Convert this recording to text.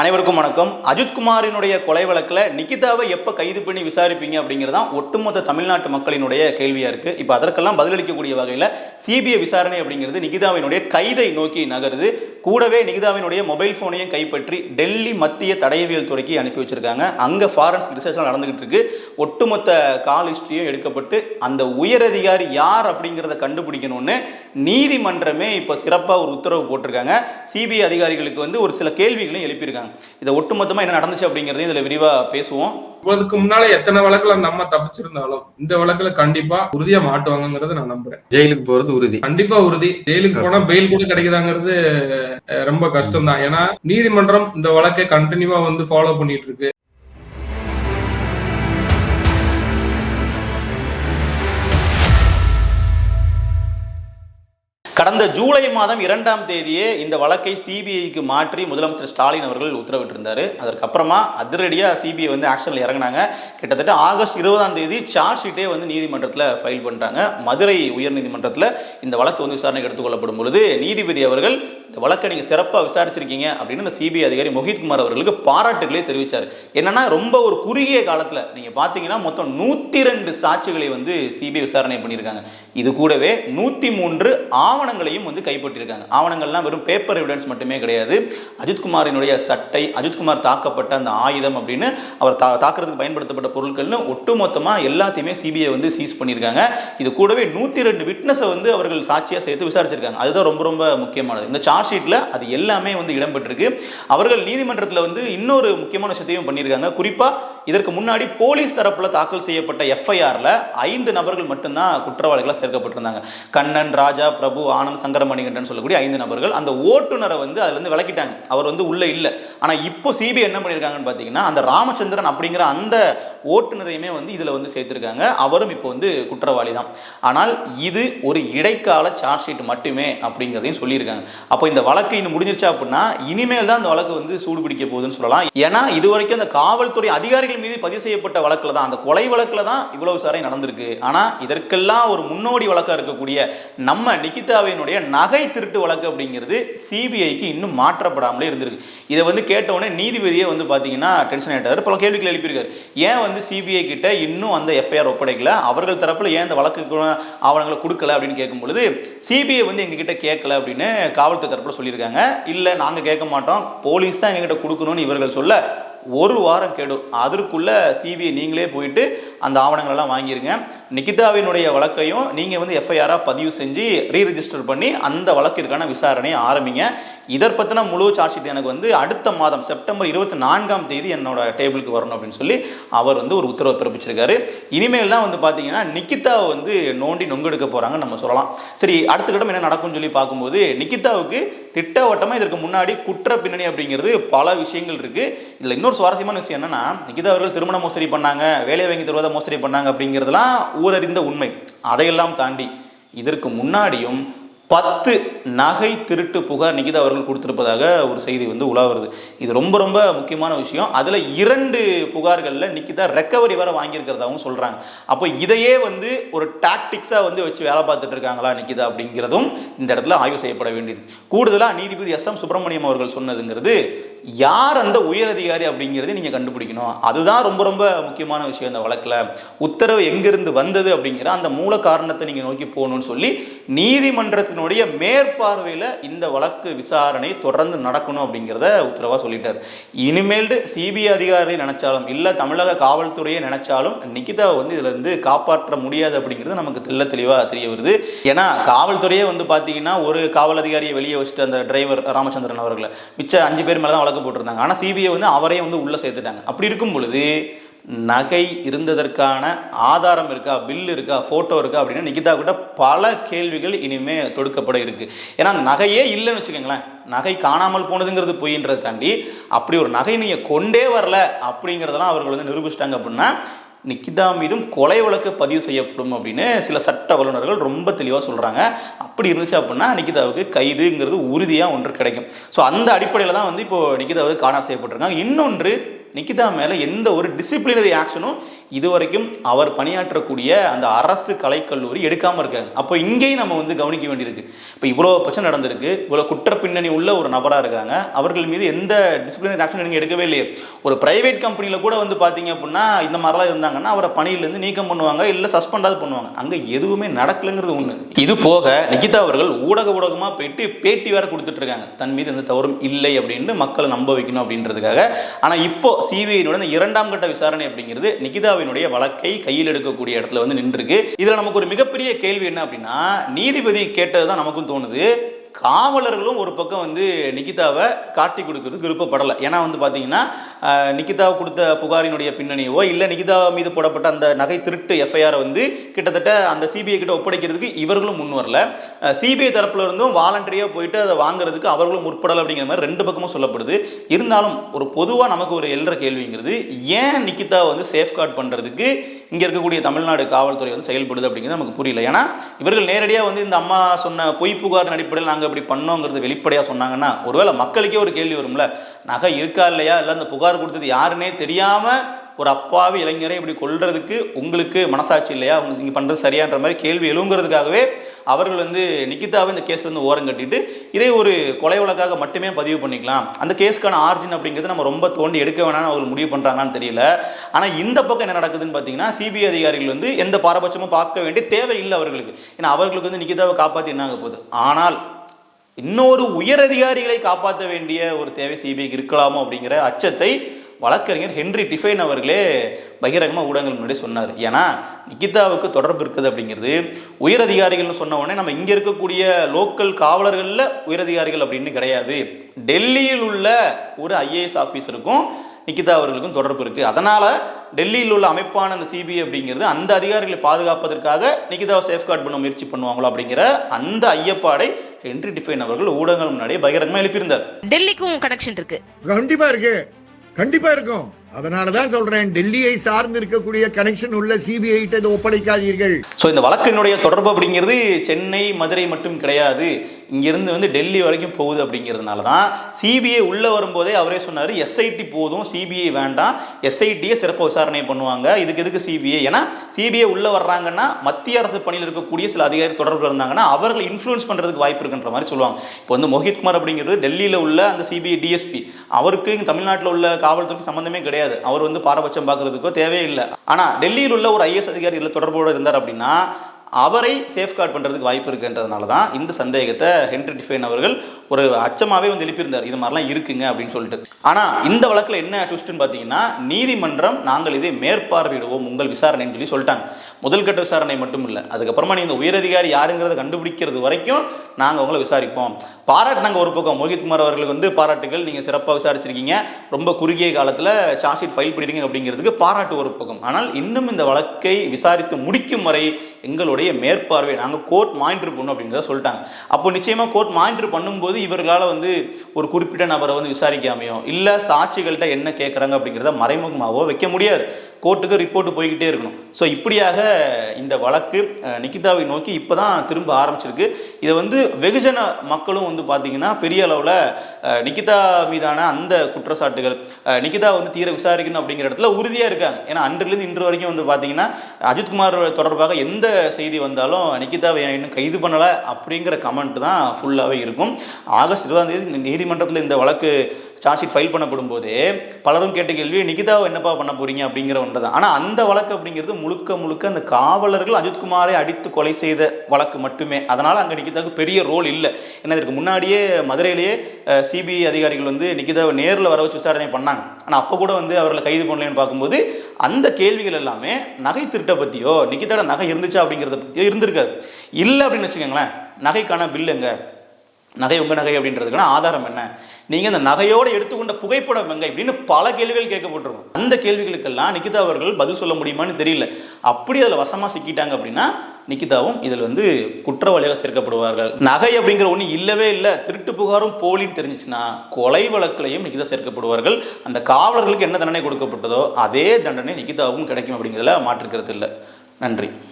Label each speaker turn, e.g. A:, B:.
A: அனைவருக்கும் வணக்கம். அஜித்குமாரினுடைய கொலை வழக்கில் நிகிதாவை எப்போ கைது பண்ணி விசாரிப்பீங்க அப்படிங்கிறது தான் ஒட்டுமொத்த தமிழ்நாட்டு மக்களினுடைய கேள்வியாக இருக்குது இப்போ அதற்கெல்லாம் பதிலளிக்கக்கூடிய வகையில் சிபிஐ விசாரணை அப்படிங்கிறது நிகிதாவினுடைய கைதை நோக்கி நகருது. கூடவே நிகிதாவினுடைய மொபைல் ஃபோனையும் கைப்பற்றி டெல்லி மத்திய தடயவியல் துறைக்கு அனுப்பி வச்சிருக்காங்க. அங்கே ஃபாரன்ஸ் ரிசர்ச்லாம் நடந்துகிட்டு இருக்கு. ஒட்டுமொத்த கால் ஹிஸ்ட்ரியும் எடுக்கப்பட்டு அந்த உயரதிகாரி யார் அப்படிங்கிறத கண்டுபிடிக்கணும்னு நீதிமன்றமே இப்போ சிறப்பாக ஒரு உத்தரவு போட்டிருக்காங்க. சிபிஐ அதிகாரிகளுக்கு வந்து ஒரு சில கேள்விகளையும் எழுப்பியிருக்காங்க. இதை ஒட்டுமொத்தமாக என்ன நடந்துச்சு அப்படிங்கிறதையும் இதில் விரிவாக பேசுவோம்.
B: இவருக்கு முன்னால எத்தனை வழக்குல நம்ம தப்பிச்சிருந்தாலும் இந்த வழக்குல கண்டிப்பா உறுதியா மாட்டுவாங்கங்கறத நான் நம்புறேன்.
C: ஜெயிலுக்கு போறது உறுதி.
B: கண்டிப்பா உறுதி. ஜெயிலுக்கு போனா பெயில் கூட கிடைக்குதாங்கிறது ரொம்ப கஷ்டம் தான் ஏன்னா நீதிமன்றம் இந்த வழக்கை கண்டினியூவா வந்து ஃபாலோ பண்ணிட்டு இருக்கு.
A: கடந்த ஜூலை மாதம் இரண்டாம் தேதியே இந்த வழக்கை சிபிஐக்கு மாற்றி முதலமைச்சர் ஸ்டாலின் அவர்கள் உத்தரவிட்டிருந்தார். அதற்கப்புறமா அதிரடியாக சிபிஐ வந்து ஆக்ஷனில் இறங்கினாங்க. கிட்டத்தட்ட ஆகஸ்ட் இருபதாம் தேதி சார்ஜ் ஷீட்டே வந்து நீதிமன்றத்தில் ஃபைல் பண்ணுறாங்க மதுரை உயர்நீதிமன்றத்தில் இந்த வழக்கு வந்து விசாரணைக்கு எடுத்துக்கொள்ளப்படும் பொழுது நீதிபதி அவர்கள் இந்த வழக்கை நீங்கள் சிறப்பாக விசாரிச்சிருக்கீங்க அப்படின்னு இந்த சிபிஐ அதிகாரி மோஹித்குமார் அவர்களுக்கு பாராட்டுகளே தெரிவித்தார் என்னன்னா ரொம்ப ஒரு குறுகிய காலத்தில் நீங்கள் பார்த்தீங்கன்னா மொத்தம் நூற்றி ரெண்டு சாட்சிகளை வந்து சிபிஐ விசாரணை பண்ணியிருக்காங்க. இது கூடவே நூற்றி மூன்று ஆவணங்களையும் வந்து கைப்பற்றியிருக்காங்க. ஆவணங்கள்லாம் வெறும் பேப்பர் எவிடன்ஸ் மட்டுமே கிடையாது. அஜித்குமாரினுடைய சட்டை அஜித்குமார் தாக்கப்பட்ட அந்த ஆயுதம் அப்படின்னு அவர் தா தாக்குறதுக்கு பயன்படுத்தப்பட்ட பொருட்கள்னு ஒட்டுமொத்தமாக எல்லாத்தையுமே சிபிஐ வந்து சீஸ் பண்ணியிருக்காங்க. இது கூடவே நூற்றி ரெண்டு விட்னஸை வந்து அவர்கள் சாட்சியாக சேர்த்து விசாரிச்சிருக்காங்க. அதுதான் ரொம்ப ரொம்ப முக்கியமானது. இந்த சார்ஜ் ஷீட்டில் அது எல்லாமே வந்து இடம்பெற்றிருக்கு. அவர்கள் நீதிமன்றத்தில் வந்து இன்னொரு முக்கியமான விஷயத்தையும் பண்ணியிருக்காங்க. குறிப்பாக இதற்கு முன்னாடி போலீஸ் தரப்பில் தாக்கல் செய்யப்பட்ட எஃப்ஐஆரில் ஐந்து நபர்கள் மட்டும்தான் குற்றவாளிகளாக சேர்க்கப்பட்டிருந்தாங்க. கண்ணன் ராஜா பிரபு ஆனந்த் சங்கரமணிகண்டன் சொல்லக்கூடிய ஐந்து நபர்கள் அந்த ஓட்டுநரை வந்து அதில் வந்து விளக்கிட்டாங்க அவர் வந்து உள்ளே இல்லை. ஆனால் இப்போ சிபிஐ என்ன பண்ணியிருக்காங்கன்னு பார்த்தீங்கன்னா அந்த ராமச்சந்திரன் அப்படிங்கிற அந்த ஓட்டுநரையுமே வந்து இதில் வந்து சேர்த்துருக்காங்க. அவரும் இப்போ வந்து குற்றவாளி தான் ஆனால் இது ஒரு இடைக்கால சார்ஜ் ஷீட் மட்டுமே அப்படிங்கிறதையும் சொல்லியிருக்காங்க. அப்போ இந்த வழக்கு இன்னும் முடிஞ்சிருச்சா அப்படின்னா இனிமேல் தான் இந்த வழக்கு வந்து சூடு பிடிக்க போகுதுன்னு சொல்லலாம். ஏன்னா இது வரைக்கும் அந்த காவல்துறை அதிகாரிகள் மீது பதிவு செய்யப்பட்ட வழக்கில் தான் அந்த கொலை வழக்கில் தான் இவ்வளவு விசாரணை நடந்திருக்கு. ஆனால் இதற்கெல்லாம் ஒரு முன்னோடி வழக்காக இருக்கக்கூடிய நம்ம நிகிதாவினுடைய நகை திருட்டு வழக்கு அப்படிங்கிறது சிபிஐக்கு இன்னும் மாற்றப்படாமலே இருந்திருக்கு. இதை வந்து கேட்டவுடனே நீதிபதியே வந்து பார்த்தீங்கன்னா டென்ஷன் ஆகிட்டார் பல கேள்விகள் எழுப்பியிருக்காரு. ஏன் வந்து சிபிஐ கிட்ட இன்னும் அந்த எஃப்ஐஆர் ஒப்படைக்கல? அவர்கள் தரப்பில் ஏன் இந்த வழக்கு ஆவணங்களை கொடுக்கல அப்படின்னு கேட்கும் பொழுது சிபிஐ வந்து எங்ககிட்ட கேட்கல அப்படின்னு காவல்துறை தரப்பில் சொல்லியிருக்காங்க. இல்லை நாங்கள் கேட்க மாட்டோம். போலீஸ் தான் எங்ககிட்ட கொடுக்கணும்னு இவர்கள் சொல்ல ஒரு வாரம் கெடும் அதற்குள்ள சிபிஐ நீங்களே போயிட்டு அந்த ஆவணங்களெல்லாம் வாங்கிருங்க. நிகிதாவினுடைய வழக்கையும் நீங்கள் வந்து எஃப்ஐஆராக பதிவு செஞ்சு ரீரெஜிஸ்டர் பண்ணி அந்த வழக்கிற்கான விசாரணையை ஆரம்பிங்க. இதை பற்றின முழு சார்ஜ் ஷீட் எனக்கு வந்து அடுத்த மாதம் செப்டம்பர் இருபத்தி நான்காம் தேதி என்னோட டேபிளுக்கு வரணும் அப்படின்னு சொல்லி அவர் வந்து ஒரு உத்தரவு பிறப்பிச்சிருக்காரு. இனிமேல் தான் வந்து பார்த்தீங்கன்னா நிக்கிதாவை வந்து நோண்டி நொங்கெடுக்க போகிறாங்க நம்ம சொல்லலாம். சரி அடுத்த கட்டம் என்ன நடக்கும்னு சொல்லி பார்க்கும்போது நிக்கிதாவுக்கு திட்டவட்டமாக இதற்கு முன்னாடி குற்ற பின்னணி அப்படிங்கிறது பல விஷயங்கள் இருக்குது இதில் இன்னொரு சுவாரஸ்யமான விஷயம் என்னன்னா நிகிதா அவர்கள் திருமண மோசடி பண்ணாங்க வேலை வாங்கி தருவதை மோசடி பண்ணாங்க அப்படிங்கிறதுலாம் ஊரறிந்த உண்மை. அதையெல்லாம் தாண்டி இதற்கு முன்னாடியும் பத்து நகை திருட்டு புகார் நிகிதா அவர்கள் கொடுத்திருப்பதாக ஒரு செய்தி வந்து உலா வருது. இது ரொம்ப ரொம்ப முக்கியமான விஷயம். அதில் இரண்டு புகார்களில் நிகிதா ரெக்கவரி வேறு வாங்கியிருக்கிறதாகவும் சொல்கிறாங்க அப்போ இதையே வந்து ஒரு டாக்டிக்ஸாக வந்து வச்சு வேலை பார்த்துட்டு இருக்காங்களா நிகிதா அப்படிங்கிறதும் இந்த இடத்துல ஆய்வு செய்யப்பட வேண்டியது. கூடுதலாக நீதிபதி எஸ் எம் சுப்பிரமணியம் அவர்கள் சொன்னதுங்கிறது யார் அந்த உயரதிகாரி அப்படிங்கிறத நீங்கள் கண்டுபிடிக்கணும். அதுதான் ரொம்ப ரொம்ப முக்கியமான விஷயம் இந்த வழக்கில். உத்தரவு எங்கிருந்து வந்தது அப்படிங்கிற அந்த மூல காரணத்தை நீங்கள் நோக்கி போகணும்னு சொல்லி நீதிமன்றத்தினுடைய மேற்பார்வையில் இந்த வழக்கு விசாரணை தொடர்ந்து நடக்கணும் அப்படிங்கிறத உத்தரவாக சொல்லிட்டார். இனிமேல்டு சிபிஐ அதிகாரியை நினைச்சாலும் இல்லை தமிழக காவல்துறையை நினைச்சாலும் நிக்கிதாவை வந்து இதில் இருந்து காப்பாற்ற முடியாது அப்படிங்கிறது நமக்கு தெல்ல தெளிவாக தெரிய வருது. ஏன்னா காவல்துறையே வந்து பார்த்தீங்கன்னா ஒரு காவல் அதிகாரியை வெளியே வச்சுட்டு அந்த டிரைவர் ராமச்சந்திரன் அவர்களை மிச்ச அஞ்சு பேர் மேலே தான் வழக்கு போட்டிருந்தாங்க. ஆனால் சிபிஐ வந்து அவரையும் வந்து உள்ளே சேர்த்துட்டாங்க. அப்படி இருக்கும் பொழுது நகை இருந்ததற்கான ஆதாரம் இருக்கா பில் இருக்கா ஃபோட்டோ இருக்கா அப்படின்னு நிகிதா கிட்ட பல கேள்விகள் இனிமே தொடுக்கப்பட இருக்கு. ஏன்னா அந்த நகையே இல்லைன்னு வச்சுக்கோங்களேன். நகை காணாமல் போனதுங்கிறது பொய்ன்றதை தாண்டி அப்படி ஒரு நகை நீங்கள் கொண்டே வரல அப்படிங்கிறதெல்லாம் அவர்கள் வந்து நிரூபிச்சிட்டாங்க அப்படின்னா நிக்கிதா மீதும் கொலை வழக்கு பதிவு செய்யப்படும் அப்படின்னு சில சட்ட வல்லுநர்கள் ரொம்ப தெளிவாக சொல்கிறாங்க அப்படி இருந்துச்சு அப்படின்னா நிக்கிதாவுக்கு கைதுங்கிறது உறுதியாக ஒன்று கிடைக்கும். ஸோ அந்த அடிப்படையில் தான் வந்து இப்போ நிக்கிதாவுக்கு காணார் செய்யப்பட்டிருக்காங்க. இன்னொன்று நிகிதா மேலே எந்த ஒரு டிசிப்ளினரி ஆக்ஷனும் இது வரைக்கும் அவர் பணியாற்றக்கூடிய அந்த அரசு கலைக்கல்லூரி எடுக்காமல் இருக்காங்க. அப்போ இங்கேயும் நம்ம வந்து கவனிக்க வேண்டியிருக்கு. இப்போ இவ்வளோ பிரச்சனை நடந்திருக்கு. இவ்வளோ குற்ற பின்னணி உள்ள ஒரு நபராக இருக்காங்க. அவர்கள் மீது எந்த டிசிப்ளினரி ஆக்ஷன் நீங்கள் எடுக்கவே இல்லையே. ஒரு பிரைவேட் கம்பெனியில் கூட வந்து பார்த்தீங்க அப்படின்னா இந்த மாதிரிலாம் இருந்தாங்கன்னா அவரை பணியிலேருந்து நீக்கம் பண்ணுவாங்க இல்லை சஸ்பெண்டாவது பண்ணுவாங்க. அங்கே எதுவுமே நடக்கலைங்கிறது ஒன்று இது போக நிகிதா அவர்கள் ஊடக ஊடகமாக போயிட்டு பேட்டி வேற கொடுத்துட்டு இருக்காங்க. தன் மீது எந்த தவறும் இல்லை அப்படின்னு மக்களை நம்ப வைக்கணும் அப்படின்றதுக்காக. ஆனால் இப்போ சிபிஐனுடைய இரண்டாம் கட்ட விசாரணை அப்படிங்கிறது நிகிதாவினுடைய வழக்கை கையில் எடுக்கக்கூடிய இடத்துல வந்து நின்றுருக்கு. இதில் நமக்கு ஒரு மிகப்பெரிய கேள்வி என்ன அப்படின்னா நீதிபதி கேட்டது தான் நமக்கும் தோணுது. காவலர்களும் ஒரு பக்கம் வந்து நிகிதாவை காட்டி கொடுக்கறதுக்கு விருப்பப்படலை. ஏன்னா வந்து பார்த்தீங்கன்னா நிகிதா கொடுத்த புகாரினுடைய பின்னணியோ இல்லை நிகிதா மீது போடப்பட்ட அந்த நகை திருட்டு எஃப்ஐஆரை வந்து கிட்டத்தட்ட அந்த சிபிஐ கிட்ட ஒப்படைக்கிறதுக்கு இவர்களும் முன் வரல. சிபிஐ தரப்புல இருந்தும் வாலண்டரியாக போயிட்டு அதை வாங்குறதுக்கு அவர்களும் முற்படலை அப்படிங்கிற மாதிரி ரெண்டு பக்கமும் சொல்லப்படுது. இருந்தாலும் ஒரு பொதுவாக நமக்கு ஒரு எழுற கேள்விங்கிறது ஏன் நிகிதா வந்து சேஃப்கார்ட் பண்ணுறதுக்கு இங்கே இருக்கக்கூடிய தமிழ்நாடு காவல்துறை வந்து செயல்படுது அப்படிங்கிறது நமக்கு புரியல. ஏன்னா இவர்கள் நேரடியாக வந்து இந்த அம்மா சொன்ன பொய் புகாரின் அடிப்படையில் நாங்கள் இப்படி பண்ணோங்கிறது வெளிப்படையாக சொன்னாங்கன்னா ஒருவேளை மக்களுக்கே ஒரு கேள்வி வரும்ல. நகை இருக்கா இல்லையா? இல்லை அந்த புகார் கொடுத்தது யாருன்னே தெரியாமல் ஒரு அப்பாவி இளைஞரை இப்படி கொள்றதுக்கு உங்களுக்கு மனசாட்சி இல்லையா? உங்களுக்கு நீங்கள் பண்ணுறது சரியான்ற மாதிரி கேள்வி எழுங்கிறதுக்காகவே அவர்கள் வந்து நிக்கிதாவை இந்த கேஸ் வந்து ஓரம் கட்டிட்டு இதே ஒரு கொலை வழக்காக மட்டுமே பதிவு பண்ணிக்கலாம். அந்த கேஸ்க்கான ஆர்ஜின் அப்படிங்கிறது நம்ம ரொம்ப தோண்டி எடுக்க வேணாம்னு அவர்கள் முடிவு பண்ணுறாங்கன்னு தெரியல. ஆனால் இந்த பக்கம் என்ன நடக்குதுன்னு பார்த்தீங்கன்னா சிபிஐ அதிகாரிகள் வந்து எந்த பாரபட்சமும் பார்க்க வேண்டிய தேவை இல்லை அவர்களுக்கு. ஏன்னா அவர்களுக்கு வந்து நிக்கிதாவை காப்பாற்றி என்ன போகுது. ஆனால் இன்னொரு உயர் அதிகாரிகளை காப்பாற்ற வேண்டிய ஒரு தேவை சிபிஐக்கு இருக்கலாமோ அப்படிங்கிற அச்சத்தை வழக்கறிஞர் ஹென்றி டிஃபைன் அவர்களே பகிரங்கமாக ஊடகங்கள் முன்னாடி சொன்னார். ஏன்னா நிகிதாவுக்கு தொடர்பு இருக்குது அப்படிங்கிறது உயரதிகாரிகள்னு சொன்ன உடனே நம்ம இங்கே இருக்கக்கூடிய லோக்கல் காவலர்களில் உயரதிகாரிகள் அப்படின்னு கிடையாது. டெல்லியில் உள்ள ஒரு ஐஏஎஸ் ஆஃபீஸருக்கும் நிகிதா அவர்களுக்கும் தொடர்பு இருக்குது அதனால் டெல்லியில் உள்ள அமைப்பான அந்த சிபிஐ அப்படிங்கிறது அந்த அதிகாரிகளை பாதுகாப்பதற்காக நிகிதாவை சேஃப்கார்ட் பண்ண முயற்சி பண்ணுவாங்களோ அப்படிங்கிற அந்த ஐயப்பாடை ஹென்றி டிஃபைன் அவர்கள் ஊடகங்கள் முன்னாடியே பகிரங்கமாக எழுப்பியிருந்தார்.
C: டெல்லிக்கும் கனெக்ஷன் இருக்கு.
D: கண்டிப்பா இருக்கு. கண்டிப்பா இருக்கும். அதனாலதான் சொல்றேன் டெல்லியை சார்ந்து இருக்கக்கூடிய கனெக்ஷன் உள்ள சிபிஐ இதை ஒப்படைக்காதீர்கள்.
A: ஸோ இந்த வழக்கினுடைய தொடர்பு அப்படிங்கிறது சென்னை மதுரை மட்டும் கிடையாது. இங்கேருந்து வந்து டெல்லி வரைக்கும் போகுது அப்படிங்கிறதுனால தான் சிபிஐ உள்ளே வரும்போதே அவரே சொன்னார் எஸ்ஐடி போதும் சிபிஐ வேண்டாம். எஸ்ஐடியை சிறப்பு விசாரணை பண்ணுவாங்க. இதுக்கு எதுக்கு சிபிஐ ஏன்னா சிபிஐ உள்ளே வர்றாங்கன்னா மத்திய அரசு பணியில் இருக்கக்கூடிய சில அதிகாரி தொடர்பு இருந்தாங்கன்னா அவர்களை இன்ஃப்ளூயன்ஸ் பண்ணுறதுக்கு வாய்ப்பு இருக்குன்ற மாதிரி சொல்லுவாங்க. இப்போ வந்து மோஹித் குமார் அப்படிங்கிறது டெல்லியில் உள்ள அந்த சிபிஐ டிஎஸ்பி அவருக்கு இங்கே தமிழ்நாட்டில் உள்ள காவல்துறைக்கு சம்மந்தமே கிடையாது. அவர் வந்து பாரபட்சம் பார்க்குறதுக்கோ தேவையில்லை ஆனால் டெல்லியில் உள்ள ஒரு ஐஎஸ் அதிகாரி தொடர்போடு இருந்தார் அப்படின்னா அவரை சேஃப்கார்ட் பண்ணுறதுக்கு வாய்ப்பு இருக்குன்றதுனால தான் இந்த சந்தேகத்தை ஹென்ரி டிஃபைன் அவர்கள் ஒரு அச்சமாகவே வந்து எழுப்பியிருந்தார். இது மாதிரிலாம் இருக்குங்க அப்படின்னு சொல்லிட்டு. ஆனால் இந்த வழக்கில் என்ன ட்விஸ்ட்னு பார்த்தீங்கன்னா நீதிமன்றம் நாங்கள் இதை மேற்பார்வையிடுவோம் உங்கள் விசாரணைன்னு சொல்லி சொல்லிட்டாங்க. முதல்கட்ட விசாரணை மட்டும் இல்லை அதுக்கப்புறமா நீங்கள் உயரதிகாரி யாருங்கிறத கண்டுபிடிக்கிறது வரைக்கும் நாங்கள் உங்களை விசாரிப்போம். பாராட்டினாங்க ஒரு பக்கம். மோகித்குமார் அவர்களுக்கு வந்து பாராட்டுகள். நீங்கள் சிறப்பாக விசாரிச்சிருக்கீங்க. ரொம்ப குறுகிய காலத்தில் சார்ஜ் ஷீட் ஃபைல் பண்ணிடுங்க அப்படிங்கிறதுக்கு பாராட்டு ஒரு பக்கம். ஆனால் இன்னும் இந்த வழக்கை விசாரித்து முடிக்கும் வரை எங்களுடைய மேற்பார்வை நாங்கள் கோர்ட் மானிட்டர் பண்ணணும் அப்படிங்கிறத சொல்லிட்டாங்க. அப்போ நிச்சயமாக கோர்ட் மானிட்டர் பண்ணும்போது இவர்களால் வந்து ஒரு குறிப்பிட்ட நபரை வந்து விசாரிக்காமையோ இல்லை சாட்சிகள்கிட்ட என்ன கேட்குறாங்க அப்படிங்கிறத மறைமுகமாகவோ வைக்க முடியாது. கோர்ட்டுக்கு ரிப்போர்ட் போய்கிட்டே இருக்கணும். ஸோ இப்படியாக இந்த வழக்கு நிக்கிதாவை நிகிதாவை நோக்கி இப்போ தான் திரும்ப ஆரம்பிச்சிருக்கு. இதை வந்து வெகுஜன மக்களும் வந்து பார்த்தீங்கன்னா பெரிய அளவில் நிகிதா மீதான அந்த குற்றச்சாட்டுகள் நிகிதா வந்து தீர விசாரிக்கணும் அப்படிங்கிற இடத்துல உறுதியாக இருக்காங்க. ஏன்னா அன்றிலிருந்து இன்று வரைக்கும் வந்து பார்த்தீங்கன்னா அஜித்குமார் தொடர்பாக எந்த செய்தி வந்தாலும் நிகிதாவை இன்னும் கைது பண்ணலை அப்படிங்கிற கமெண்ட் தான் ஃபுல்லாகவே இருக்கும். ஆகஸ்ட் இருபதாம் தேதி நீதிமன்றத்தில் இந்த வழக்கு சார்ஜ் ஷீட் ஃபைல் பண்ணப்படும் போது பலரும் கேட்ட கேள்வி நிகிதாவை என்னப்பா பண்ண போறீங்க? அப்படிங்கிற ஒன்று தான் ஆனால் அந்த வழக்கு அப்படிங்கிறது முழுக்க முழுக்க அந்த காவலர்கள் அஜித்குமாரை அடித்து கொலை செய்த வழக்கு மட்டுமே. அதனால் அங்கே நிகிதாவுக்கு பெரிய ரோல் இல்லை. ஏன்னா இதுக்கு முன்னாடியே மதுரையிலேயே சிபிஐ அதிகாரிகள் வந்து நிகிதாவை நேரில் வர வச்சு விசாரணை பண்ணாங்க. ஆனால் அப்போ கூட வந்து அவர்களை கைது பண்ணலன்னு பார்க்கும்போது அந்த கேள்விகள் எல்லாமே நகை திருட்டை பற்றியோ நிகிதாவோட நகை இருந்துச்சா அப்படிங்கிறத பற்றியோ இருந்திருக்காது. இல்லை அப்படின்னு வச்சுக்கோங்களேன் நகைக்கான பில்லுங்க நகை உங்கள் நகை அப்படின்றதுக்கான ஆதாரம் என்ன? நீங்கள் அந்த நகையோடு எடுத்துக்கொண்ட புகைப்படம் எங்க? இப்படின்னு பல கேள்விகள் கேட்கப்பட்டிருக்கும். அந்த கேள்விகளுக்கெல்லாம் நிகிதா அவர்கள் பதில் சொல்ல முடியுமான்னு தெரியல. அப்படி அதில் வசமாக சிக்கிட்டாங்க அப்படின்னா நிகிதாவும் இதில் வந்து குற்றவாளியாக சேர்க்கப்படுவார்கள். நகை அப்படிங்கிற ஒன்று இல்லவே இல்லை. திருட்டு புகாரும் போலின்னு தெரிஞ்சிச்சுன்னா கொலை வழக்கிலையும் நிகிதா சேர்க்கப்படுவார்கள். அந்த காவலர்களுக்கு என்ன தண்டனை கொடுக்கப்பட்டதோ அதே தண்டனை நிகிதாவும் கிடைக்கும் அப்படிங்கிறதுல மாற்றுக்கிறது இல்லை. நன்றி.